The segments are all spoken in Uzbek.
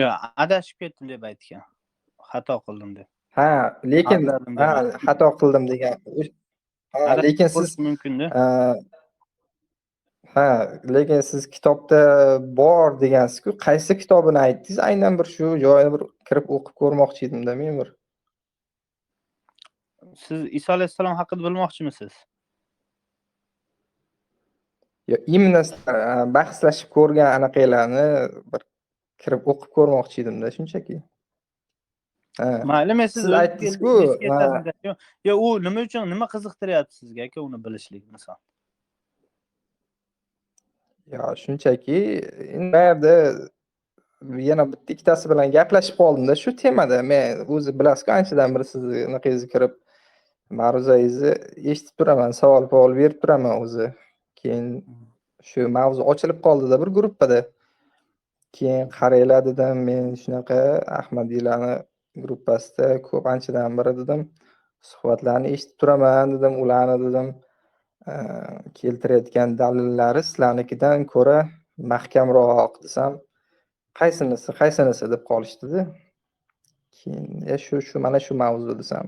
yo'q adashib ketdim deb aytgan. Xato qildim deb. Ha lekin ha xato qildim degan. Ha Adashib lekin siz bo'lishi mumkinda ha lekin siz kitobda bor degansizku qaysi kitobini aytdingiz? Aynan bir shu joyini bir kirib o'qib ko'rmoqchi edimda men bir siz iso alayhissalom haqida bilmoqchimisiz? Yo, imенно a, bahslashib ko'rgan anaqalarni bir kirib o'qib ko'rmoqchi edimda shunchaki. Ha. Mayli men siz aytdingiz-ku, aka? yo u nima uchun nima qiziqtiryapti sizga aka uni bilishlik misol? Yo shunchaki endi qayerda yana bitta ikkitasi bilan gaplashib qoldimda shu temada. Men o'zi bilasizku anchadan beri sizni anaqangizga kirib ma'ruzangizni eshitib turaman savol savol berib turaman o'zi. Keyin shu mavzu ochilib qoldida bir gruppada keyin qaranglar dedim men shunaqa ahmadiylarni gruppasida ko'p anchadan beri dedim suhbatlarni eshitib turaman dedim ularni dedim e, keltirayotgan dalillari sizlarnikidan ko'ra mahkamroq desam qaysinisi qaysinisi deb qolishdida. Keyin e, shu shu mana shu mavzu desam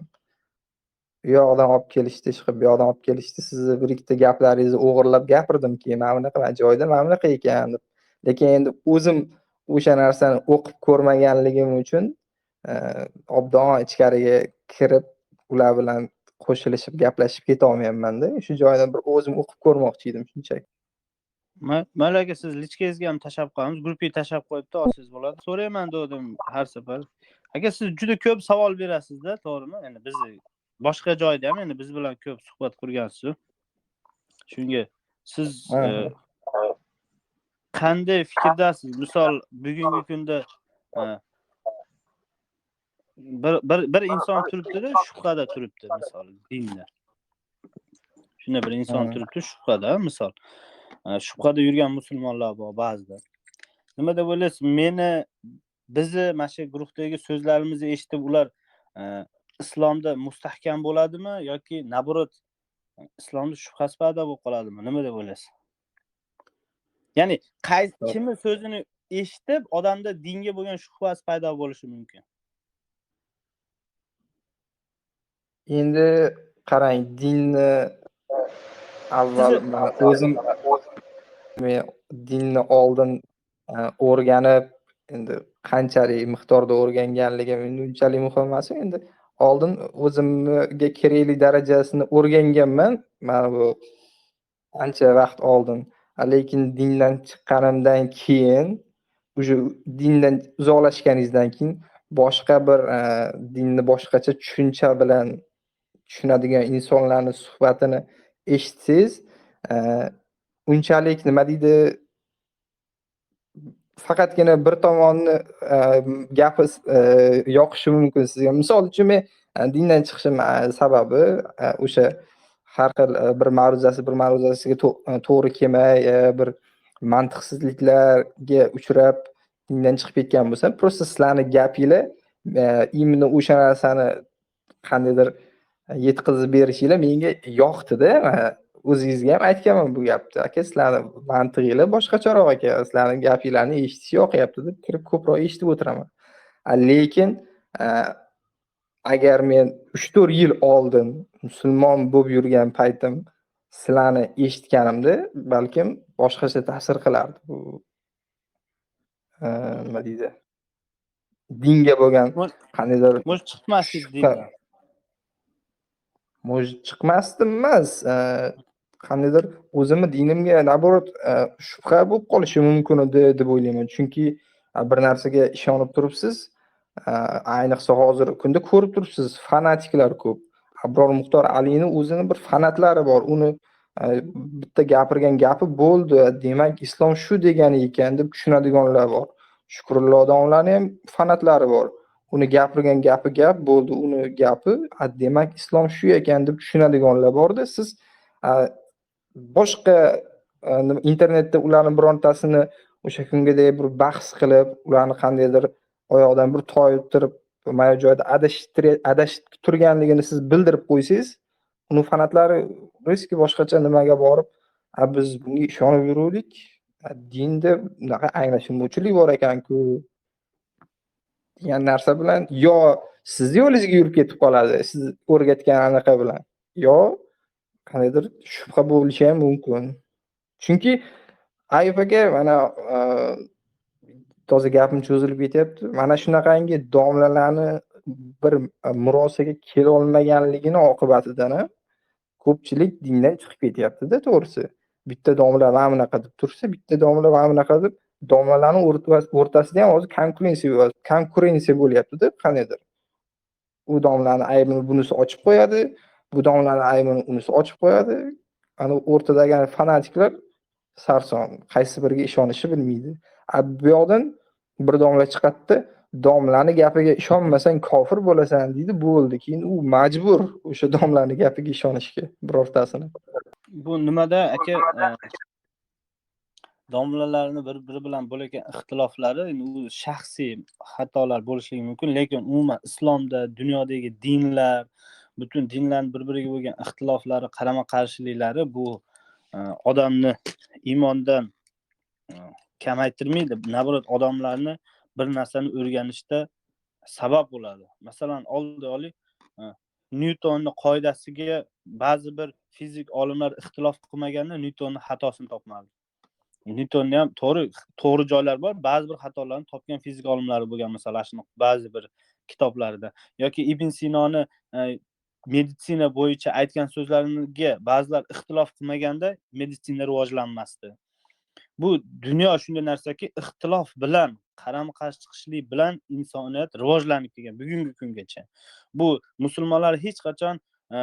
u yoqdan olib kelishdi ishqilib bu yoqdan olib kelishdi sizni bir ikkita gaplaringizni o'g'irlab gapirdim keyin mana bunaqa mana joyida mana bunaqa ekan deb lekin endi o'zim o'sha narsani o'qib ko'rmaganligim uchun e, obdon ichkariga kirib ular bilan qo'shilishib gaplashib ketolmayapmanda. Shu joydan bir o'zim o'qib ko'rmoqchi edim shunchaki. Ma- mayli aka siz lichkangizga ham tashlab qo'yamiz gruppaga tashlab qo'yibdi olsangiz bo'ladi. So'rayman degandim har safar. Aka siz juda ko'p savol berasizda to'g'rimi? Endi bizni boshqa joyda ham endi biz bilan ko'p suhbat qurgansiz shunga siz qanday fikrdasiz misol bugungi kunda e, bir bir bir inson turibdida shubhada turibdi misol dinda shunday bir inson turibdi shubhada misol E, shubhada yurgan musulmonlar bor ba'zida nima deb o'ylaysiz? Meni bizni mana shu guruhdagi so'zlarimizni eshitib ular e, islomda mustahkam bo'ladimi yoki наоборот islomda shubhasi paydo bo'lib qoladimi? Nima deb o'ylaysiz ya'ni qay Yo'q. kimni so'zini eshitib odamda dinga bo'lgan shubhasi paydo bo'lishi mumkin endi qarang dinni avval man o'zim men dinni oldin e, o'rganib endi qanchalik miqdorda o'rganganligim endi unchalik muhim emas endi oldin o'zimga kerakli darajasini o'rganganman mana bu ancha vaqt oldin lekin dindan chiqqanimdan keyin уже dindan uzoqlashganingizdan keyin boshqa bir e, dinni boshqacha tushuncha bilan tushunadigan insonlarni suhbatini eshitsangiz e, unchalik nima deydi faqatgina bir tomonni e, gapi e, yoqishi mumkin sizga. Misol uchun men e, dindan chiqishim e, sababi e, o'sha har xil e, bir ma'ruzasi bir ma'ruzasiga e, to'g'ri kelmay e, bir mantiqsizliklarga uchrab dindan chiqib ketgan bo'lsa просто sizlarni gapinglar именно o'sha narsani qandaydir yetkazib berishinglar menga yoqdida o'zingizga ham aytganman bu gapni. Aka sizlarni mantig'inglar boshqacharoq aka sizlarni gapinglarni eshitish yoqyapti deb kirib ko'proq eshitib o'tiraman. Lekin agar men uch to'rt yil oldin musulmon bo'lib yurgan paytim sizlarni eshitganimda balkim boshqacha ta'sir qilardi bu e, nima deydi dinga bo'lgan qandaydir может dindan может chiqmasdim emas e, qandaydir o'zimni dinimga наоборот e, shubha bo'lib qolishi mumkin edi deb o'ylayman. Chunki bir narsaga ishonib turibsiz ayniqsa hozirgi kunda ko'rib turibsiz fanatiklar ko'p abror muxtor alini o'zini bir fanatlari bor. Uni e, bitta gapirgan gapi bo'ldi. Demak islom shu degani ekan deb tushunadiganlar bor. Shukrullo odamlarni ham fanatlari bor. Uni gapirgan gapi gap bo'ldi. Uni gapi "A, demak islom shu ekan deb tushunadiganlar borda siz boshqa e, internetda ularni birontasini o'sha kungidek bir bahs qilib ularni qandaydir oyoqdan bir toyibtirib mana joyda adashib turganligini siz bildirib qo'ysangiz uni fanatlari riski boshqacha nimaga borib a biz bunga ishonib yuruvdik a, dinda bunaqa anglashilmovchilik bor ekanku. Degan narsa bilan yo sizni yo'lingizga yurib ketib qoladi siz o'rgatgan anaqa bilan. Yo qandaydir shubha bo'lishi ham mumkin. Chunki ayub aka mana toza gapim cho'zilib ketyapti. Mana shunaqangi domlalarni bir e, murosaga murosaga kelolmaganligini oqibatidan ham ko'pchilik dindan chiqib ketyaptida to'g'risi. Bitta domla mana bunaqa deb tursa bitta domla mana bunaqa deb domlalarni o'rtasida ham hozir konkurensiya bo'lyapti konkurensiya bo'lyaptida qandaydir u domlani aybini bunisi ochib qo'yadi bu domlani aybini unisi ochib qo'yadi. Ana o'rtadagi fanatiklar sarson qaysi biriga ishonishni bilmaydi. A bu yoqdan bir domla chiqadida domlani gapiga ishonmasang kofir bo'lasan deydi bo'ldi. Keyin u majbur o'sha domlani gapiga ishonishga birortasini. Bu nimada aka? E, domlalarni bir biri bilan bo'layotgan ixtiloflari endi u shaxsiy xatolar bo'lishligi mumkin lekin umuman islomda dunyodagi dinlar butun dinlarni bir biriga bo'lgan ixtiloflari qarama qarshiliklari bu Э, odamni iymondan э, kamaytirmaydi. Naborat odamlarni bir narsani o'rganishda sabab bo'ladi. Masalan oldi oling э, nyutonni qoidasiga ba'zi bir fizik olimlar ixtilof qilmaganda nyutonni xatosini topmadi. Nyutonni ham to'g'ri to'g'ri joylari bor. Ba'zi bir xatolarni topgan fizik olimlari bo'lgan masalan ba'zi bir kitoblarida. Yoki ibn sinoni meditsina bo'yicha aytgan so'zlariga ba'zilar ixtilof qilmaganda meditsina rivojlanmasdi. Bu dunyo shunday narsaki ixtilof bilan qarama qarshi chiqishlik bilan insoniyat rivojlanib kelgan bugungi kungacha. Bu musulmonlar hech qachon e,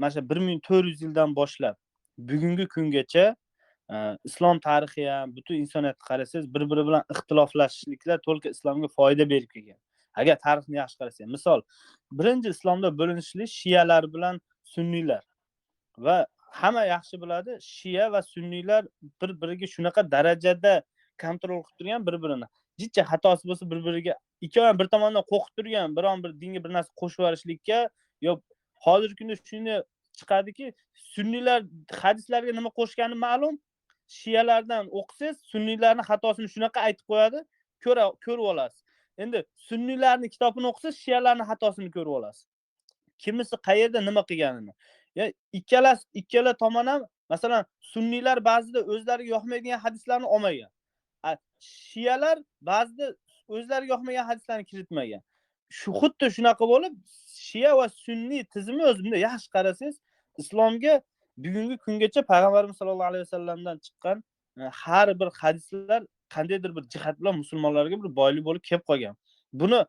mana shu bir ming to'rt yuz yildan boshlab bugungi kungacha e, islom tarixi ham butun insoniyatni qarasangiz bir biri bilan ixtiloflashishliklar только islomga foyda berib kelgan. Agar tarixni yaxshi qarasang misol birinchi islomda bo'linishlik shiyalar bilan sunniylar va hamma yaxshi biladi shiya va sunniylar bir biriga shunaqa darajada kontrol qilib turgan bir birini jicha xatosi bo'lsa bir biriga ikkovi bir tomondan qo'rqib turgan biron bir dinga bir narsa qo'shib yuborishlikka yo hozirgi kunda shunday chiqadiki sunniylar hadislarga nima qo'shgani ma'lum shiyalardan o'qisangiz sunniylarni xatosini shunaqa aytib qo'yadi ko'ra ko'rib olasiz. Endi sunniylarni kitobini o'qisangiz shiyalarni xatosini ko'rib olasiz. Kimisi qayerda nima qilganini. Ya ikkala ikkala tomon ham masalan sunniylar ba'zida o'zlariga yoqmaydigan hadislarni olmagan. Shiyalar ba'zida o'zlariga yoqmagan hadislarni kiritmagan. Shu xuddi shunaqa bo'lib shiya va sunniy tizimi o'zi bunday. Yaxshi qarasangiz islomga bugungi kungacha payg'ambarimiz sollallohu alayhi vasallamdan chiqqan e, har bir hadislar qandaydir bir jihat bilan musulmonlarga bir boylik bo'lib kelib qolgan. Buni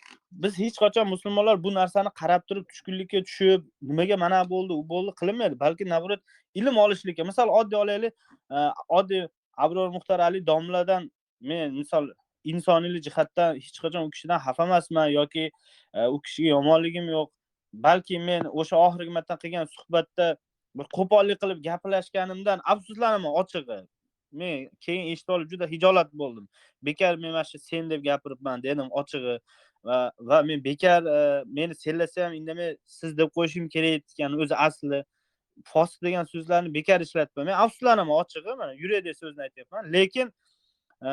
biz hech qachon musulmonlar bu narsani qarab turib tushkunlikka tushib nimaga mana bo'ldi u bo'ldi qilinmaydi balki naborat ilm olishlikka. Misol oddiy olaylik e, oddiy abror muxtor ali domladan men misol insoniylik jihatdan hech qachon u kishidan xafa emasman yoki e, u kishiga yomonligim yo'q. Balki men o'sha oxirgi marta qilgan suhbatda bir qo'pollik qilib gaplashganimdan afsuslanaman ochig'i. Men keyin eshitib olib juda hijolat bo'ldim. Bekor men mana shu sen deb gapiribman dedim ochig'i va va men bekor e, meni senlasa ham indamay siz deb qo'yishim kerak ekan o'zi asli fosiq degan so'zlarni bekor ishlatibman men afsuslanaman ochig'i mana yurakdagi so'zni aytyapman. Lekin e,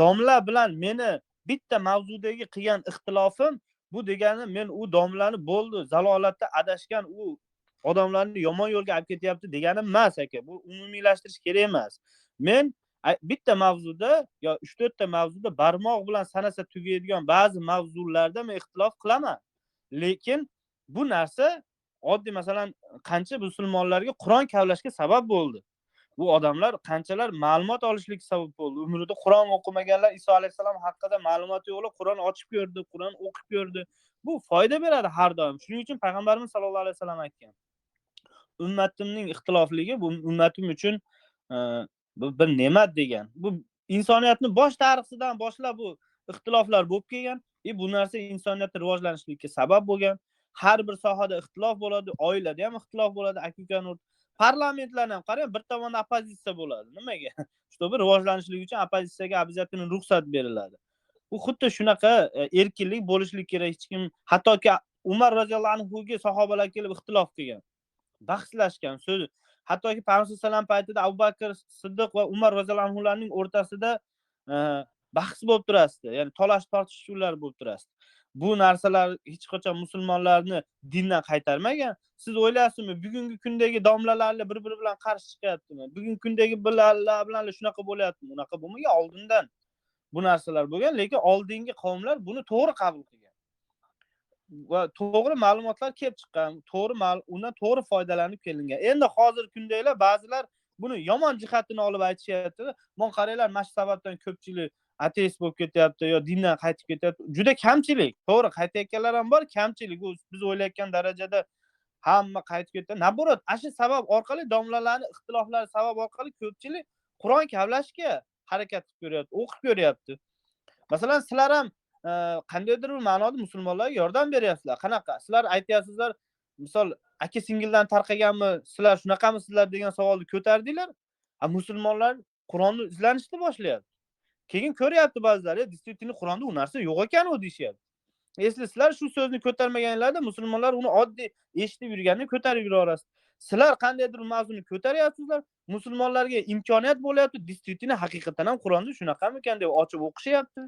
domla bilan meni bitta mavzudagi qilgan ixtilofim bu degani men u domlani bo'ldi zalolatda adashgan u odamlarni yomon yo'lga olib ketyapti degani emas aka. Bu umumiylashtirish kerak emas. Men bitta mavzuda yo uch to'rtta mavzuda barmoq bilan sanasa tugaydigan ba'zi mavzularda men ixtilof qilaman. Lekin bu narsa oddiy masalan qancha musulmonlarga qur'on kavlashga sabab bo'ldi. Bu odamlar qanchalar ma'lumot olishlikka sabab bo'ldi. Umrida qur'on o'qimaganlar iso alayhissalom haqida ma'lumoti yo'qlar qur'on ochib ko'rdi qur'on o'qib ko'rdi. Bu foyda beradi har doim. Shuning uchun payg'ambarimiz sallallohu alayhi vasallam aytgan ummatimning ixtilofligi bu ummatim uchun bu bir ne'mat degan. Bu insoniyatni bosh tarixidan boshlab bu ixtiloflar bo'lib kelgan. И bu narsa insoniyatni rivojlanishligiga sabab bo'lgan. Har bir sohada ixtilof bo'ladi oilada ham ixtilof bo'ladi aka ukani parlamentlarni ham qarang bir tomonda oppozitsiya bo'ladi. Nimaga? Чтобы rivojlanishlik uchun oppozitsiyaga обязательно ruxsat beriladi. Bu xuddi shunaqa e, erkinlik bo'lishligi kerak. Hech kim hattoki umar roziyallohu anhuga sahobalar kelib ixtilof qilgan bahslashgan so'z hattoki payg'ambar alayhisalom paytida abu bakr siddiq va umar roziyallohu anhularning o'rtasida e, bahs bo'lib turasdi. Ya'ni talash tortishuvlar bo'lib turasdi. Bu narsalar hech qachon musulmonlarni dindan qaytarmagan. Siz o'ylaysizmi bugungi kundagi domlalarni bir biri bilan qarshi chiqyaptimi? Bugungi kundagi bilanlar bilan shunaqa bo'lyaptimi? Unaqa bo'lmagan oldindan bu narsalar bo'lgan. Lekin oldingi qavmlar buni to'g'ri qabul qilgan. Va to'g'ri ma'lumotlar kelib chiqqan to'g'ri undan to'g'ri foydalanib kelingan. Endi hozirgi kundagilar ba'zilar buni yomon jihatini olib aytishyaptida man qaranglar mana shu sababdan ko'pchilik ateist bo'lib ketyapti yo dindan qaytib ketyapti. Juda kamchilik to'g'ri qaytayotganlar ham bor kamchilik. U biz o'ylayotgan darajada hamma qaytib ketdi. Наоборот ana shu sabab orqali domlalarni ixtiloflari sabab orqali ko'pchilik qur'on kavlashga harakat qilib ko'ryapti o'qib ko'ryapti. Masalan sizlar ham qandaydir bir ma'noda musulmonlarga yordam beryapsizlar. Qanaqa? Sizlar aytyapsizlar misol aka singildan tarqaganmi sizlar shunaqamisizlar degan savolni ko'tardinglar a musulmonlar qur'onni izlanishni boshlayapti. Keyin ko'ryapti ba'zilar e, действительно qur'onda u narsa yo'q ekan u deyishyapti. E, Если sizlar shu so'zni ko'tarmaganinglarda musulmonlar uni oddiy eshitib yurganini ko'tarib yuraverasiz sizlar qandaydir bir mavzuni ko'taryapsizlar musulmonlarga imkoniyat bo'lyapti действительно haqiqatan ham qur'onda shunaqamikan? deb ochib o'qishyapti.